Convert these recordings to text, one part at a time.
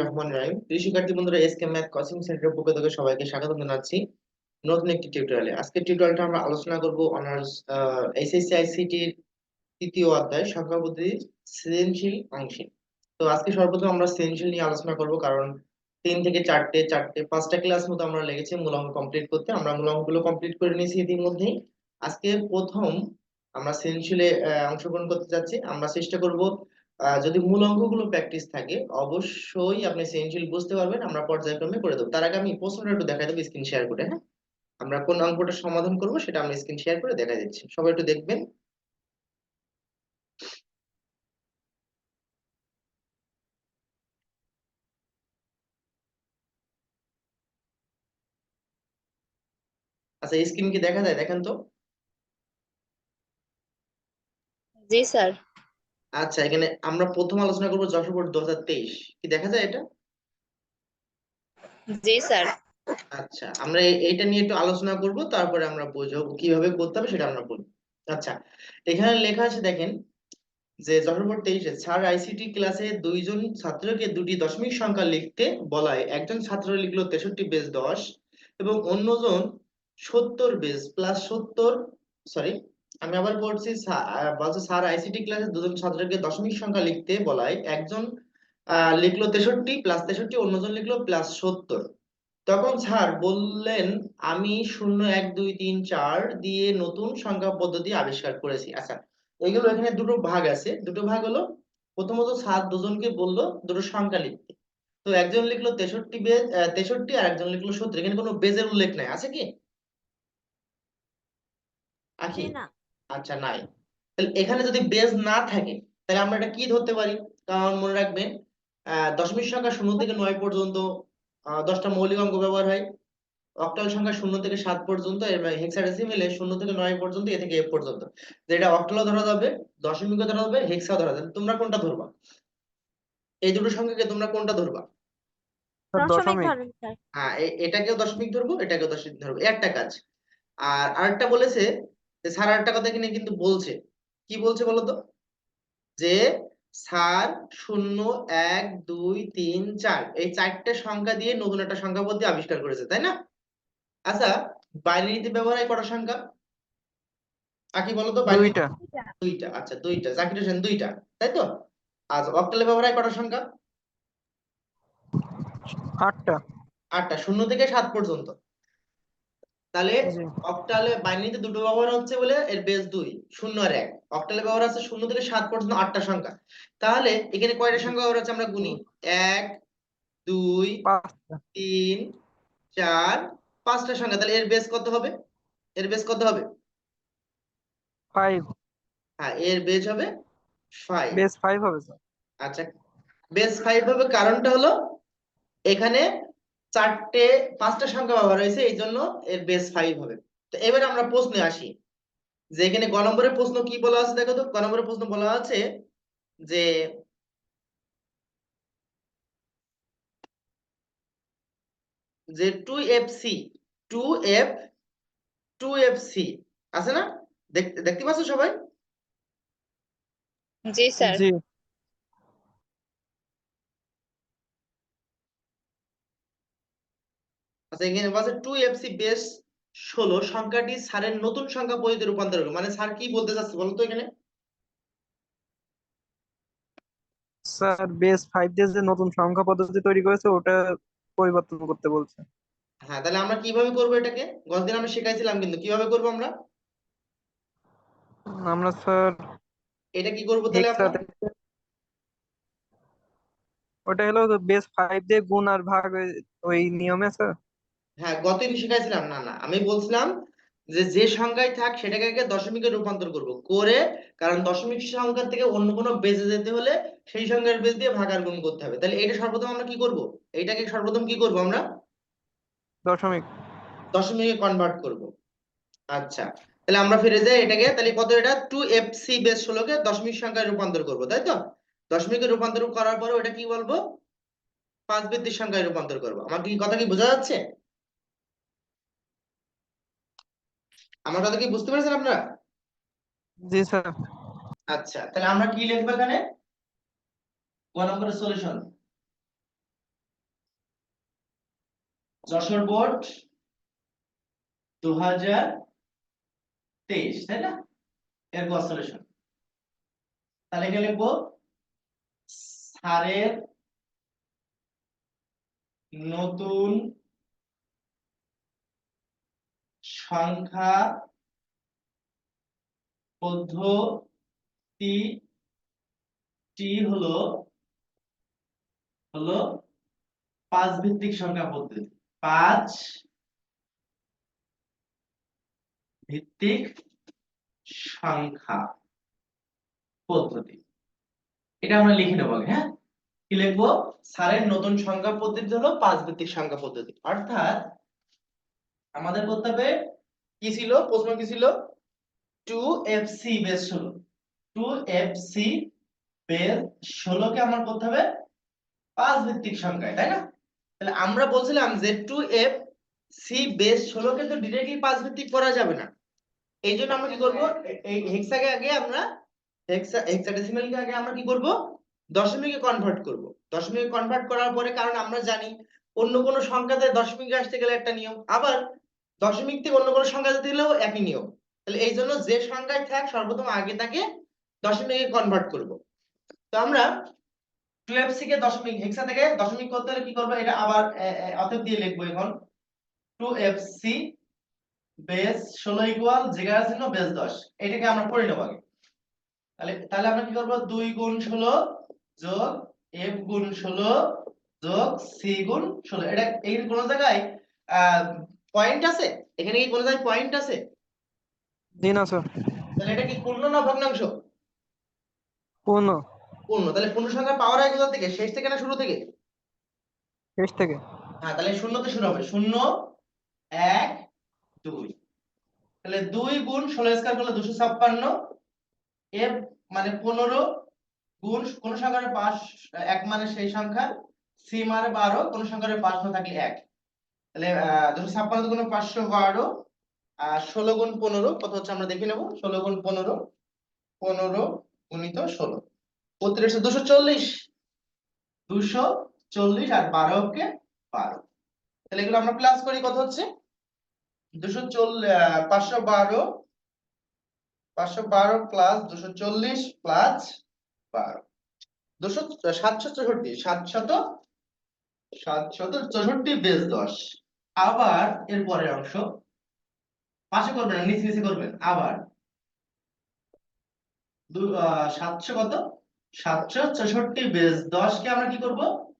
রহমানির রহিম। প্রিয় শিক্ষার্থী বন্ধুরা কোচিং সবাইকে স্বাগত জানাচ্ছি নতুন একটি আমরা আলোচনা করব অনার্স তৃতীয় অধ্যায় সংখ্যা সৃজনশীল তো আজকে সর্বপ্রথম আমরা সৃজনশীল নিয়ে আলোচনা কারণ তিন থেকে চারটে চারটে, পাঁচটা ক্লাস মতো আমরা লেগেছি মূল কমপ্লিট করতে। আমরা মূল কমপ্লিট করে নিয়েছি ইতিমধ্যেই। আজকে প্রথম আমরা সৃজনশীলে অংশগ্রহণ করতে যাচ্ছি। আমরা চেষ্টা করব যদি মূল অঙ্কগুলো প্র্যাকটিস থাকে, অবশ্যই আপনি সৃজনশীল বুঝতে পারবেন, আমরা পর্যায়ক্রমে করে দেবো। তার আগে আমি প্রশ্নটা একটু দেখাই দেবো স্ক্রিন শেয়ার করে হ্যাঁ? আমরা কোন অঙ্কটা সমাধান করব সেটা আমি স্ক্রিন শেয়ার করে দেখা দিচ্ছি। সবাই একটু দেখবেন। আচ্ছা স্ক্রিন কি দেখা যায়? দেখেন তো। জি, স্যার। আচ্ছা এখানে আমরা প্রথম আলোচনা করব যশোর বোর্ড দু হাজার তেইশ। কি দেখা যায় এটা? জি স্যার। আচ্ছা আমরা এইটা নিয়ে একটু আলোচনা করব তারপরে আমরা বুঝব কীভাবে করতে হবে সেটা আমরা বলব আচ্ছা এখানে লেখা আছে দেখেন যে যশোর বোর্ড তেইশে স্যার আইসিটি ক্লাসে দুইজন ছাত্রকে দুটি দশমিক সংখ্যা লিখতে বলায় একজন ছাত্র লিখলো তেষট্টি বেস দশ এবং অন্যজন সত্তর বেস প্লাস সত্তর সরি আমি আবার স্যার- বলছে স্যার আইসিটি ক্লাসে দুজন ছাত্রকে দশমিক সংখ্যা লিখতে বলায়, একজন লিখলো তেষট্টি প্লাস তেষট্টি, অন্যজন লিখলো প্লাস সত্তর। তখন স্যার বললেন, আমি শূন্য, এক, দুই, তিন, চার দিয়ে নতুন সংখ্যা পদ্ধতি আবিষ্কার করেছি। আচ্ছা এইগুলো এখানে দুটো ভাগ আছে। দুটো ভাগ হলো, প্রথমত স্যার দুজনকে বলল দুটো সংখ্যা লিখতে। তো একজন লিখলো তেষট্টি বেজ তেষট্টি আর একজন লিখলো সত্তর। এখানে কোনো বেজের উল্লেখ নাই, আছে কি? আকি না। আচ্ছা নাই। তাহলে এখানে যদি বেজ না থাকে তাহলে আমরা এটা কি ধরতে পারি? কারণ মনে রাখবেন আহ দশমিক সংখ্যা শূন্য থেকে নয় পর্যন্ত আহ, দশটা মৌলিক অঙ্ক ব্যবহার হয়। অক্টাল সংখ্যা শূন্য থেকে সাত পর্যন্ত হেক্সাডেসিমেলে শূন্য থেকে নয় পর্যন্ত এ থেকে এফ পর্যন্ত। যেটা অক্টালও ধরা যাবে দশমিকও ধরা যাবে হেক্সাও ধরা যাবে। তোমরা কোনটা ধরবা? এই দুটো সংখ্যাকে তোমরা কোনটা ধরবা? হ্যাঁ এটাকেও দশমিক ধরবো এটাকেও দশমিক ধরবো। একটা কাজ। আর আরেকটা বলেছে যে স্যার আরেকটা কথা এখানে কিন্তু বলছে। কি বলছে বলতো যে স্যার শূন্য এক দুই তিন চার। এই চারটে সংখ্যা দিয়ে নতুন একটা সংখ্যা পদ্ধতি আবিষ্কার করেছে তাই না? আচ্ছা বাইনারিতে ব্যবহার হয় কটা সংখ্যা? আকি বলো তো বাইনারি দুইটা। দুইটা আচ্ছা দুইটা। জাকির হোসেন দুইটা তাই তো? আচ্ছা অক্টালে ব্যবহার হয় কটা সংখ্যা? আটটা। আটটা শূন্য থেকে সাত পর্যন্ত। তাহলে। অক্টালে বাইনারিতে দুটো ব্যবহার হচ্ছে বলে এর বেস দুই শূন্য আর এক। অক্টালে ব্যবহার আছে শূন্য থেকে সাত পর্যন্ত আটটা সংখ্যা। তাহলে এখানে কয়টা সংখ্যা ব্যবহার হচ্ছে আমরা গুনি? এক দুই তিন চার পাঁচটা সংখ্যা। তাহলে এর বেস কত হবে? এর বেস কত হবে? ফাইভ হ্যাঁ এর বেস হবে ফাইভ বেস ফাইভ হবে স্যার আচ্ছা বেস ফাইভ হবে কারণটা হলো এখানে চারটে পাঁচটা সংখ্যা ব্যবহার হয়েছে এই জন্য এর বেস ফাইভ হবে। তো এবার আমরা প্রশ্নে আসি। যে এখানে গ নম্বরের প্রশ্ন কি বলা আছে দেখো তো? গ নম্বরের প্রশ্ন বলা আছে যে যে two F C two F two F C আছে না? দেখ- দেখতে পাচ্ছ সবাই? জি স্যার। আচ্ছা এখানে বলছে টু এফ সি বেস ষোলো সংখ্যাটি স্যারের নতুন সংখ্যা পদ্ধতিতে রূপান্তর করবে। মানে স্যার কি বলতে চাচ্ছে বলো তো এখানে? স্যার বেস ফাইভ দিয়ে যে নতুন সংখ্যা পদ্ধতি তৈরি করেছে ওটা পরিবর্তন করতে বলছে। হ্যাঁ তাহলে আমরা কীভাবে করব এটাকে? গতদিন আমরা শিখাইছিলাম কিন্তু কীভাবে করব আমরা? আমরা স্যার এটা কি করব তাহলে আমরা? ওটা হলো বেস ফাইভ দিয়ে গুণ আর ভাগ ওই- ওই নিয়মে স্যার। হ্যাঁ গতদিন শিখাইছিলাম? না না। আমি বলছিলাম যে যে সংখ্যায় থাক সেটাকে আগে দশমিকে রূপান্তর করব। করে কারণ দশমিক সংখ্যা থেকে অন্য কোনো বেজে যেতে হলে সেই সংখ্যার বেজ দিয়ে ভাগ আর গুণ করতে হবে। তাহলে এটা সর্বপ্রথম আমরা কি করব? এইটাকে সর্বপ্রথম কি করব আমরা? দশমিক। দশমিকে কনভার্ট করব। আচ্ছা। তাহলে আমরা ফিরে যাই এটাকে। তাহলে কত এটা? টু এফ সি বেস ষোলোকে দশমিক সংখ্যায় রূপান্তর করব তাই তো? দশমিকে রূপান্তর করার পরে ওটা কি বলব? পাঁচ বৃত্তির সংখ্যায় রূপান্তর করব। আমার কি কথা কি বোঝা যাচ্ছে? আমার কথা কি বুঝতে পেরেছেন আপনারা? জি স্যার। আচ্ছা তাহলে আমরা কি লিখব এখানে? ক নম্বরের সলিউশন যশোর বোর্ড দু হাজার তেইশ তাই না? এর ক সলিউশন তাহলে এখানে লিখব সারের নতুন সংখ্যা পদ্ধতি টি হলো হলো পাঁচ ভিত্তিক সংখ্যা পদ্ধতি। পাঁচ ভিত্তিক সংখ্যা পদ্ধতি। এটা আমরা লিখে নেব হ্যাঁ? কি লিখব? স্যারের নতুন সংখ্যা পদ্ধতি হলো পাঁচ ভিত্তিক সংখ্যা পদ্ধতি। অর্থাৎ আমাদের করতে হবে কি ছিল? প্রশ্ন কি ছিল? টু এফ সি বেস ষোলো। টু এফ সি বেস ষোলোকে আমার করতে হবে পাঁচ ভিত্তিক সংখ্যায়, তাই না? তাহলে আমরা বলছিলাম যে টু এফ সি বেস ষোলোকে তো ডিরেক্টলি পাঁচ ভিত্তিক করা যাবে না। এই জন্য আমরা কি করব? এই হেক্সাকে আগে আমরা হেক্সা হেক্সাডেসিমালকে আগে আমরা কি করব? দশমিকে কনভার্ট করব। দশমিকে কনভার্ট করার পরে কারণ আমরা জানি অন্য কোনো সংখ্যাতে দশমিকে আসতে গেলে একটা নিয়ম। আবার দশমিক থেকে অন্য কোনো সংখ্যা যেতে গেলেও একই নিয়ম। তাহলে এই জন্য যে সংখ্যায় থাক, সর্বপ্রথম আগে তাকে দশমিকে কনভার্ট করব। তো আমরা টুয়েলভ থেকে দশমিক হেক্সা থেকে দশমিক করতে হলে কি করব? এটা আবার অতএব দিয়ে লিখব এখন। টু এফ সি বেস ষোলো ইকুয়াল জিগার চিহ্ন বেস দশ। এটাকে আমরা করে নেব আগে। তাহলে তাহলে আমরা কি করব? দুই গুণ ষোলো যোগ এফ গুণ ষোলো যোগ সি গুণ ষোলো। এটা এই কোনো জায়গায় পয়েন্ট আছে? এখানে কি কোনো পয়েন্ট আছে? জি না স্যার তাহলে এটা কি পূর্ণ না ভগ্নাংশ? পূর্ণ। পূর্ণ। তাহলে পূর্ণ সংখ্যা পাওয়ার হয় কোথা থেকে শেষ থেকে না শুরু থেকে? শেষ থেকে। হ্যাঁ তাহলে শূন্যতে শুরু হবে। শূন্য এক দুই। তাহলে দুই গুণ ষোলো স্কয়ার করলে দুশো ছাপ্পান্ন। এফ মানে পনেরো গুণ কোন সংখ্যার পাঁচ এক মানে সেই সংখ্যা সি মানে বারো কোন সংখ্যার পাঁচ না থাকলে এক। তাহলে দুশো ছাপ্পান্ন গুণ পাঁচশো বারো, আর ষোলো গুণ পনেরো, কত হচ্ছে আমরা দেখে নেব? ষোলো গুণ পনেরো পনেরো গুণিত ষোলো। প্রতিটা দুশো চল্লিশ। দুশো চল্লিশ আর বারো কে বারো। তাহলে এগুলো আমরা প্লাস করি, কত হচ্ছে? দুশো চল্লিশ পাঁচশো বারো পাঁচশো বারো প্লাস দুশো চল্লিশ প্লাস বারো। দুশো, সাতশো চৌষট্টি, সাতশত সাতশত চৌষট্টি বেস দশ। আবার এর পরের অংশ। পাশে করবেন না নিচে নিচে করবেন আবার। দু- আহ, সাতশো কত? সাতশো চৌষট্টি বেস দশ কে আমরা কি করব?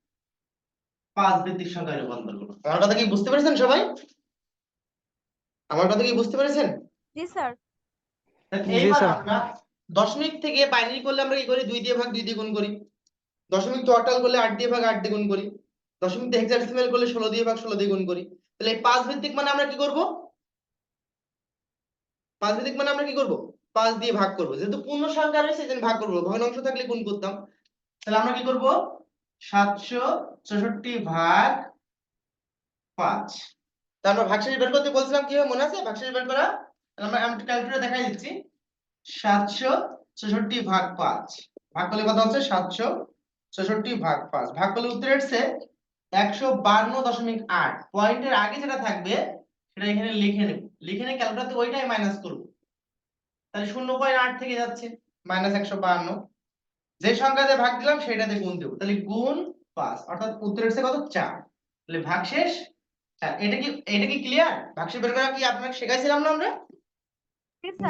পাঁচ ভিত্তিক সংখ্যায় রূপান্তর করব। আমার কথা কি বুঝতে পেরেছেন সবাই? আমার কথা কি বুঝতে পেরেছেন? জি স্যার। এইবার আমরা দশমিক থেকে বাইনারি করলে আমরা কি করি? দুই দিয়ে ভাগ দুই দিয়ে গুণ করি। দশমিক তো টোটাল করলে আট দিয়ে ভাগ আট দিয়ে গুণ করি। দশমিক দিয়ে হেক্সাডেসিমাল করলে ষোলো দিয়ে ভাগ ষোলো দিয়ে গুণ করি। তাহলে এই পাঁচ ভিত্তিক মানে আমরা কি করব? পাঁচ ভিত্তিক মানে আমরা কি করব? পাঁচ দিয়ে ভাগ করব। যেহেতু পূর্ণ সংখ্যা রয়েছে সেজন্য ভাগ করব। ভগ্নাংশ থাকলে গুণ করতাম। তাহলে আমরা কি করব? সাতশো চৌষট্টি ভাগ পাঁচ। তা আমরা ভাগশেষ বের করতে বলছিলাম কীভাবে? মনে আছে? ভাগশেষ বের করা? আমরা আমি ক্যালকুলেটর দেখাই দিচ্ছি। সাতশো চৌষট্টি ভাগ পাঁচ। ভাগ করলে কত হচ্ছে? সাতশো চৌষট্টি ভাগ পাঁচ। ভাগ করলে উত্তর এসছে একশো বান্ন দশমিক আট। পয়েন্টের আগে যেটা থাকবে সেটা এখানে লিখে নেব লিখে নিয়ে ক্যালকুলেটর ওইটাই মাইনাস করব। তাহলে শূন্য পয়েন্ট আট থেকে যাচ্ছে মাইনাস একশো বান্ন। যে সংখ্যাতে ভাগ দিলাম সেটাতে গুণ দেবো। তাহলে গুণ পাঁচ অর্থাৎ উত্তর এসছে কত? চার। তাহলে ভাগশেষ চার। এটা কি এটা কি ক্লিয়ার ভাগশেষ বের করা কি আপনাকে শেখাইছিলাম না আমরা?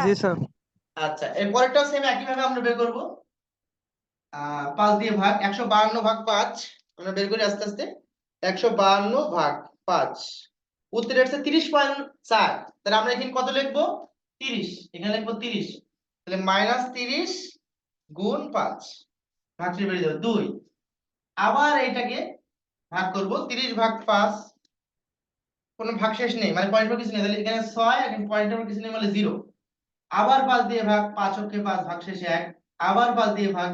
জি স্যার। আচ্ছা এর পরেরটাও সেম একই ভাবে আমরা বের করব। আহ পাঁচ দিয়ে ভাগ একশো বাহান্ন ভাগ পাঁচ আমরা বের করি আস্তে আস্তে। একশো বাহান্ন ভাগ পাঁচ। উত্তর আসছে তিরিশ পয়েন্ট চার। তাহলে আমরা এখানে কত লিখব? তিরিশ। এখানে লিখব তিরিশ। তাহলে মাইনাস তিরিশ গুণ পাঁচ। ভাগশেষ বেরিয়ে যাবে দুই। আবার এটাকে ভাগ করব। তিরিশ ভাগ পাঁচ, কোনো ভাগশেষ নেই। মানে পয়েন্ট কিছু নেই। তাহলে এখানে ছয় এখানে পয়েন্টের কিছু নেই মানে জিরো আবার পাঁচ দিয়ে ভাগ পাঁচ অক্ষে পাঁচ, ভাগ শেষে এক। আবার পাঁচ দিয়ে ভাগ।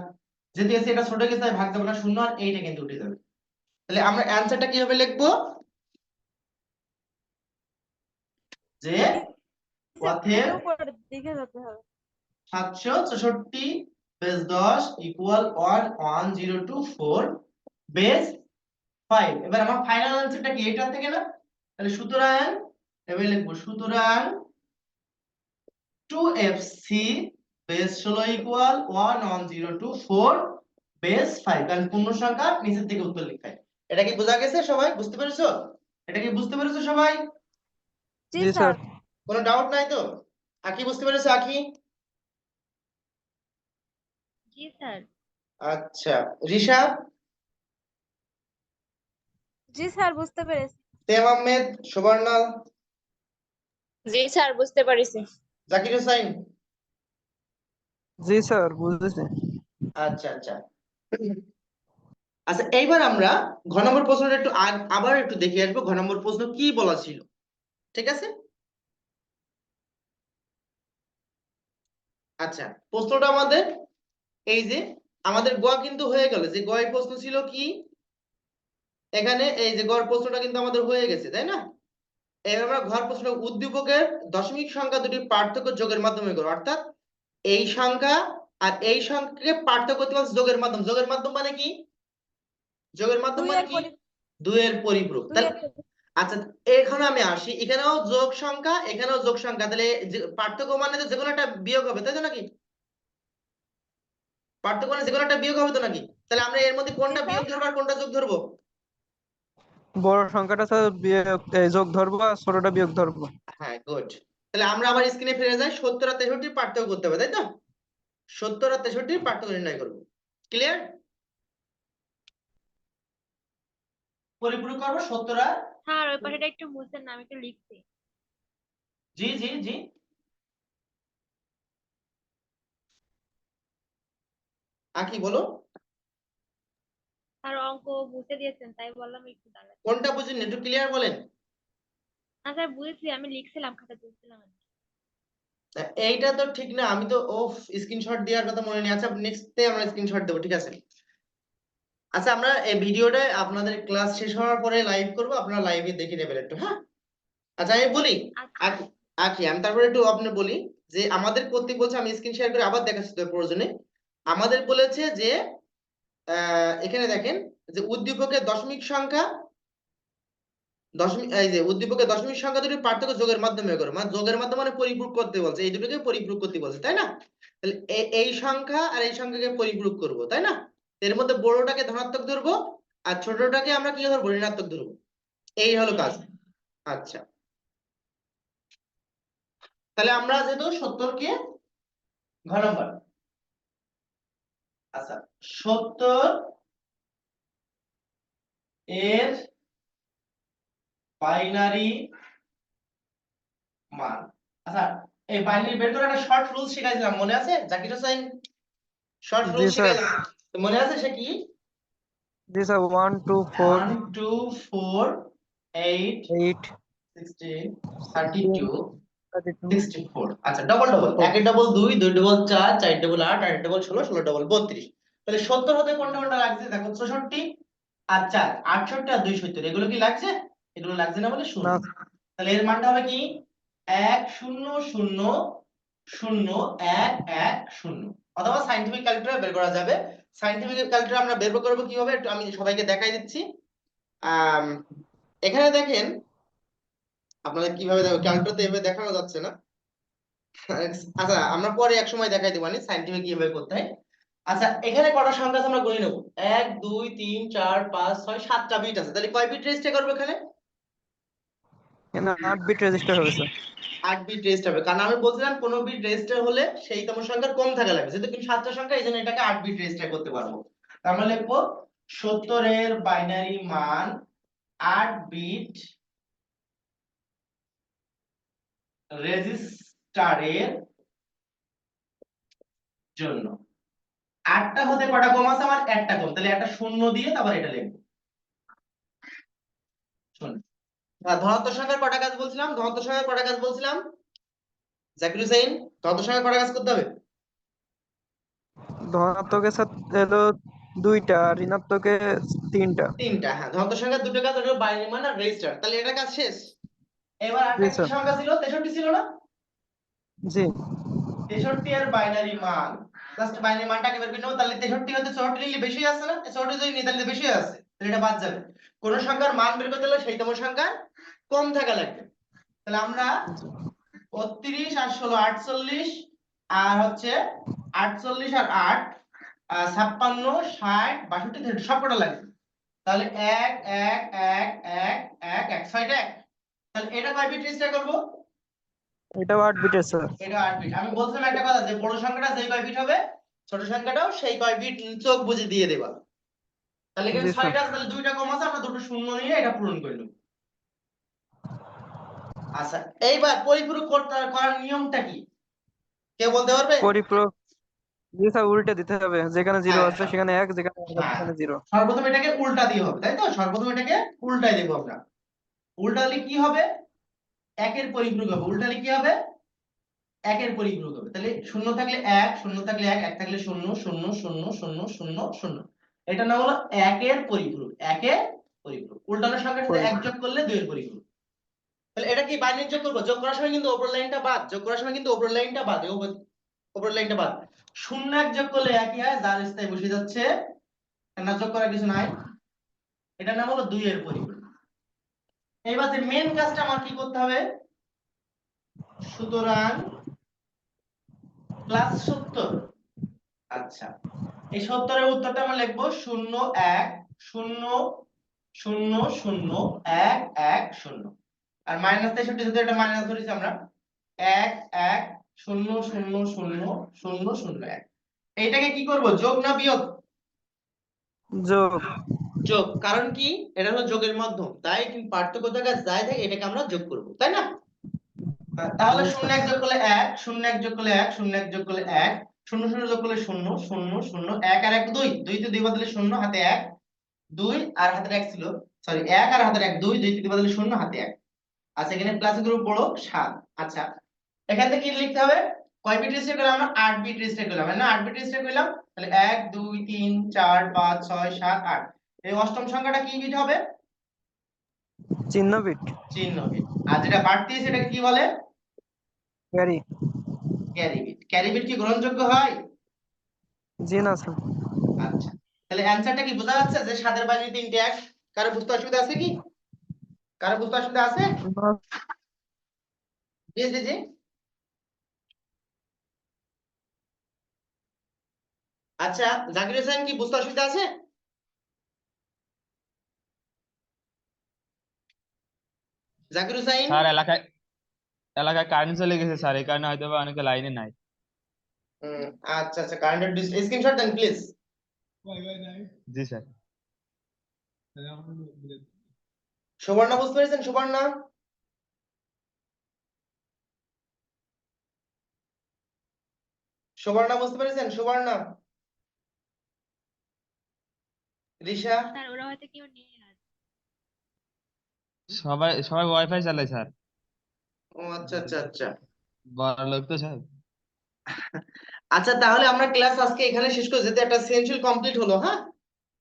যেহেতু এসে এটা ছোট গেছে ভাগ যাবে না। শূন্য আর এইটা কিন্তু উঠে যাবে। তাহলে আমরা অ্যান্সারটা কীভাবে লিখব? যে পথের সাতশো চৌষট্টি বেস দশ equal one one zero two base five এবার আমার ফাইনাল আনসারটা কি? এটা থেকে না? তাহলে সুতরাং, এবার লিখব, সুতরাং টু এফ সি বেস ষোলো equal one one zero two four base five কারণ পূর্ণ সংখ্যা নিচের থেকে উত্তর লিখায় এটা কি বোঝা গেছে সবাই? বুঝতে পেরেছ? এটা কি বুঝতে পেরেছ সবাই? জি স্যার। কোনো ডাউট নাই তো? আখি বুঝতে পেরেছ আখি জি স্যার। আচ্ছা ঋষাব জি স্যার বুঝতে পেরেছি। তেম আহমেদ সুবর্ণাল? জি স্যার বুঝতে পারিছি। জাকির হোসাইন জি স্যার বুঝেছি। আচ্ছা আচ্ছা। আচ্ছা এইবার আমরা ঘ নম্বর প্রশ্নটা একটু আবার একটু দেখে আসব। ঘ নম্বর প্রশ্ন কি বলা ছিল? ঠিক আছে? আচ্ছা প্রশ্নটা আমাদের এই যে, আমাদের গ কিন্তু হয়ে গেল। যে গয়ের প্রশ্ন ছিল কি? এখানে এই যে গড় প্রশ্নটা কিন্তু আমাদের হয়ে গেছে, তাই না? এবার আমরা ঘর প্রশ্ন উদ্দীপকের দশমিক সংখ্যা দুটির পার্থক্য যোগের মাধ্যমে করো অর্থাৎ এই সংখ্যা আর এই সংখ্যাকে পার্থক্য যোগের মাধ্যম। যোগের মাধ্যম মানে কি? যোগের মাধ্যম মানে কি? দুইয়ের পরিপূরক। তাহলে আচ্ছা এখানে আমি আসি। এখানেও যোগ সংখ্যা এখানেও যোগ সংখ্যা। তাহলে পার্থক্য মানে তো যেকোনো একটা বিয়োগ হবে তাই তো নাকি? পার্থক্য মানে যেকোনো একটা বিয়োগ হবে তো নাকি? তাহলে আমরা এর মধ্যে কোনটা বিয়োগ ধরবো আর কোনটা যোগ ধরবো? বড় সংখ্যাটা স্যার বিয়োগ এই যোগ ধরবো আর ছোটটা বিয়োগ ধরবো। হ্যাঁ গুড তাহলে আমরা আবার স্ক্রিনে ফিরে যাই। সত্তর আর তেষট্টির পার্থক্য করতে হবে তাই তো? সত্তর আর তেষট্টির পার্থক্য নির্ণয় করব। ক্লিয়ার পরিপূরক করব সত্তর আর স্যার ওই পাশেটা একটু বুঝছেন না আমি একটু লিখছি। জি জি জি। আকি বলো? স্যার অঙ্ক বুঝতে দিয়েছেন তাই বললাম একটু দাঁড়াতে কোনটা বুঝিনি একটু ক্লিয়ার বলেন? না স্যার বুঝেছি আমি লিখছিলাম খাতা তুলছিলাম এইটা তো ঠিক না আমি তো ও স্ক্রিনশট দেওয়ার কথা মনে নেই। আচ্ছা নেক্সট ডে আমরা স্ক্রিনশট দেবো ঠিক আছে? আচ্ছা আমরা এই ভিডিওটা আপনাদের ক্লাস শেষ হওয়ার পরে লাইভ করব আপনারা লাইভে দেখে নেবেন একটু হ্যাঁ? আচ্ছা আমি বলি আচ্ছা। আকি আকি আমি তারপরে একটু আপনি বলি যে আমাদের করতে বলছে আমি স্ক্রিন শেয়ার করে আবার দেখাচ্ছি তোর প্রয়োজনে। আমাদের বলেছে যে এখানে দেখেন যে উদ্দীপকের দশমিক সংখ্যা দশমিক এই যে উদ্দীপকের দশমিক সংখ্যা দুটির পার্থক্য যোগের মাধ্যমে করো মানে যোগের মাধ্যমে মানে পরিপূরক করতে বলছে এই দুটোকে পরিপূরক করতে বলছে তাই না? তাহলে এই সংখ্যা আর এই সংখ্যাকে পরিপূরক করব তাই না? এর মধ্যে বড়টাকে ধনাত্মক ধরবো আর ছোটটাকে আমরা কি ধরবো? ঋণাত্মক ধরবো। এই হলো কাজ। আচ্ছা। তাহলে আমরা যেহেতু সত্তরকে ঘ নম্বর। আচ্ছা সত্তর এর বাইনারি মান। আচ্ছা এই বাইনারি বের করে একটা শর্ট রুল শিখাইছিলাম মনে আছে? Zakir Hossain short rule. শিখাইছিলাম মনে আছে সে কি? জি sir one two four one two four eight eight sixteen thirty two thirty two sixty four আচ্ছা ডবল ডবল একের ডবল দুই দুই ডবল চার চার ডবল আট আট ডবল ষোলো ষোলো ডবল বত্রিশ। তাহলে সত্তর হতে কোনটা কোনটা লাগছে? দেখো চৌষট্টি আর চার আটষট্টি আর দুই সত্তর। এগুলো কি লাগছে? এগুলো লাগছে না বলে শূন্য। তাহলে এর মানটা হবে কি? এক শূন্য শূন্য শূন্য এক এক শূন্য। অথবা সাইন্টিফিক ক্যালকুলেটর বের করা যাবে। সাইন্টিফিক ক্যালকুলেটর আমরা বের করব কীভাবে আমি সবাইকে দেখাই দিচ্ছি। এখানে দেখেন, আপনাদের কীভাবে ক্যালকুলেটর এভাবে দেখানো যাচ্ছে না। আচ্ছা আমরা পরে এক সময় দেখাই দেবো সাইন্টিফিক কীভাবে করতে হয়। আচ্ছা এখানে কটা সংখ্যা আমরা গুনে নেব। এক, দুই, তিন, চার, পাঁচ, ছয়, সাতটা বিট আছে। তাহলে কয় বিট রেজিস্টার করব এখানে? এখানে আট বিট রেজিস্টার হবে স্যার আট বিট রেজিস্টার হবে। কারণ আমি বলছিলাম, পনেরো বিট রেজিস্টার হলে সেই তম সংখ্যার কম থাকা লাগবে। যেহেতু কিন্তু সাতটা সংখ্যা, এই জন্য এটাকে আট বিট রেজিস্টার করতে পারব। তার মানে লিখব, সত্তরের বাইনারি মান আট বিট রেজিস্টারের জন্য। আটটা হতে কটা কম আছে? আমার একটা কম। তাহলে একটা শূন্য দিয়ে তারপর এটা লিখব। আর ধনাত্মক সংখ্যার কটা কাজ বলছিলাম? ধনাত্মক সংখ্যার কটা কাজ বলছিলাম? জাকির হুসাইন ধনাত্মক সংখ্যার কটা কাজ করতে হবে? ধনাত্মকের সাথে হলো দুইটা আর ঋণাত্মকে তিনটা। তিনটা হ্যাঁ। ধনাত্মক সংখ্যার দুটো কাজ হলো বাইনারি মান আর রেজিস্টার তাহলে এটা কাজ শেষ? এবার আরেকটা সংখ্যা ছিল তেষট্টি ছিল না? জি। তেষট্টি এর বাইনারি মান। জাস্ট বাইনারি মানটাকে বের করে নেব তাহলে তেষট্টি হতে চৌষট্টি নিলে বেশি আছে না? চৌষট্টি যদি নিই তাহলে বেশি আছে তাহলে এটা বাদ যাবে। কোন সংখ্যার মান বের করতে হলে সেইতম সংখ্যা কম থাকা লাগবে। তাহলে আমরা বত্রিশ আর ষোলো আটচল্লিশ আর হচ্ছে আটচল্লিশ আর আট ছাপ্পান্ন ষাট বাষট্টি তেষট্টি সবকটা লাগবে। তাহলে এক এক এক এক এক এক ছয়টা এক। তাহলে এটা কয় বিট রেজিস্টার করব? এটাও আট বিটের স্যার এটা আট বিট আমি বলছিলাম একটা কথা যে বড় সংখ্যাটা যেই কয় বিট হবে ছোট সংখ্যাটাও সেই কয় বিট চোখ বুঝে দিয়ে দেবা। তাহলে এখানে ছয়টা তাহলে দুইটা কম আছে আমরা দুটো শূন্য নিয়ে এটা পূরণ করে নেব। আচ্ছা এইবার পরিপূরক করার নিয়মটা কি? কেউ বলতে পারবে? পরিপূরক। জি স্যার উল্টে দিতে হবে যেখানে জিরো হ্যাঁ, আছে হ্যাঁ। সেখানে এক যেখানে হ্যাঁ। সেখানে জিরো সর্বপ্রথম এটাকে উল্টা দিয়ে হবে তাই তো? সর্বপ্রথম এটাকে উল্টাই দেবো আমরা। উল্টালে কি হবে? একের পরিপূরক হবে। উল্টালে কি হবে? একের পরিপূরক হবে। তাহলে শূন্য থাকলে এক শূন্য থাকলে এক এক থাকলে শূন্য শূন্য শূন্য শূন্য শূন্য শূন্য। এটা নাম হলো একের পরিপূরক একের পরিপূরক। উল্টানোর সাথে এক যোগ করলে দুইয়ের পরিপূরক। তাহলে এটা কি বাইনারি যোগ করব? যোগ করার সময় কিন্তু ওপর লাইনটা বাদ, যোগ করার সময় কিন্তু ওপর লাইনটা বাদ ওপর- লাইনটা বাদ। শূন্য এক যোগ করলে একই হয়, যার স্থায়ী বসে যাচ্ছে না যোগ করার কিছু নাই। এটার নাম হলো দুইয়ের পরিপূরক এইবার যে মেন কাজটা আমার কি করতে হবে? সুতরাং প্লাস সত্তর। আচ্ছা এই সত্তরের উত্তরটা আমরা লিখব শূন্য এক, শূন্য শূন্য শূন্য, এক এক, শূন্য। আর মাইনাস তেষট্টি যদি এটা মাইনাস ধরেছি আমরা। এক এক শূন্য শূন্য শূন্য শূন্য শূন্য এক। এইটাকে কি করব যোগ না বিয়োগ? যোগ। যোগ কারণ কি? এটা হলো যোগের মাধ্যম। তাই কিন্তু পার্থক্য থাকা যাই থাকে এটাকে আমরা যোগ করব তাই না? তাহলে শূন্য এক যোগ করলে এক শূন্য এক যোগ করলে এক শূন্য এক যোগ করলে এক শূন্য শূন্য যোগ করলে শূন্য শূন্য শূন্য এক আর এক দুই। দুই তো দুই বদলে শূন্য হাতে এক দুই আর হাতের এক ছিল সরি এক আর হাতের এক দুই দুই তে দুই বদলে শূন্য হাতে এক। আচ্ছা এখানে প্লাস গ্রুপ বড় সাত। আচ্ছা এখান থেকে কি লিখতে হবে? কয় বিট রেজিস্টার করলাম আমরা? আট বিট রেজিস্টার করলাম। না আট বিট রেজিস্টার করলাম তাহলে এক দুই তিন চার পাঁচ ছয় সাত আট। এই অষ্টম সংখ্যাটা কি বিট হবে? চিহ্ন বিট চিহ্ন বিট আর যেটা বাড়তি সেটাকে কি বলে? Carry. Carry bit carry bit কি গ্রহণযোগ্য হয়? জি না স্যার। আচ্ছা তাহলে অ্যানসারটা কি বোঝা যাচ্ছে যে সাদের বাইরে তিনটে এক কারও বুঝতে অসুবিধা আছে কি? কারও বুঝতে অসুবিধা আছে? জি জি জি আচ্ছা জাকির হোসেন কি বুঝতে অসুবিধা আছে? জাকির হোসেন স্যার এলাকায় এলাকায় কারেন্ট চলে গেছে স্যার এই কারণে হয়তো অনেকে লাইনে নাই। হুম, আচ্ছা আচ্ছা কারেন্টের স্ক্রিনশট দেন প্লিজ জি স্যার। সুবর্ণা বুঝতে পেরেছেন? সুবর্ণা সুবর্ণা বুঝতে পেরেছেন? সুবর্ণা রিশা? স্যার ওরা হয়তো কেউ নেই সবাই সবাই ওয়াইফাই চালায় স্যার। ও আচ্ছা আচ্ছা আচ্ছা। বড় লোক তো স্যার। আচ্ছা তাহলে আমরা ক্লাস আজকে এখানে শেষ করছি। যেতে একটা সেনশিয়াল কমপ্লিট হলো হ্যাঁ?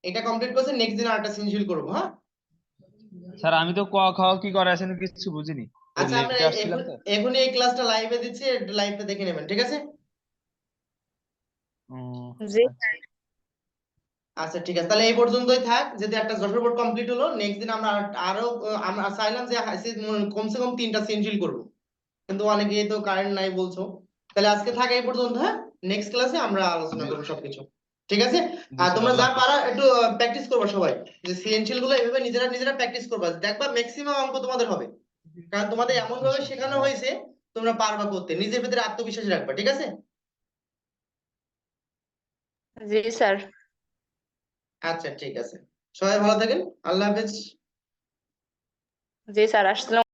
এটা কমপ্লিট করছে নেক্সট দিন আরেকটা সেনশিয়াল করব হ্যাঁ? স্যার আমি তো ক খ কি করে আছেন কিছু বুঝিনি। আচ্ছা আমরা এখন- এই ক্লাসটা লাইভে দিচ্ছি লাইভটা দেখে নেবেন ঠিক আছে? জি। আচ্ছা ঠিক আছে। তাহলে এই পর্যন্তই থাক যদি একটা যশোর বোর্ড কমপ্লিট হলো নেক্সট দিন আমরা আরও আমরা চাইলাম যে কমসে কম তিনটা সেনশিয়াল করব। কিন্তু অনেকেই তো কারেন্ট নাই বলছো। তাহলে আজকে থাক এই পর্যন্ত হ্যাঁ? নেক্সট ক্লাসে আমরা আলোচনা করব সবকিছু। ঠিক আছে? আর তোমরা যা পারা একটু প্র্যাকটিস করবা সবাই। যে সিএনসিএলগুলো এভাবে নিজেরা নিজেরা প্র্যাকটিস করবা। দেখবা ম্যাক্সিমাম অঙ্ক তোমাদের হবে। কারণ তোমাদের এমন ভাবে শেখানো হয়েছে তোমরা পারবা করতে। নিজের ভিতরে আত্মবিশ্বাস রাখবা ঠিক আছে? জি স্যার। আচ্ছা ঠিক আছে। সবাই ভালো থাকেন। আল্লাহ হাফেজ। জি স্যার আসসালাম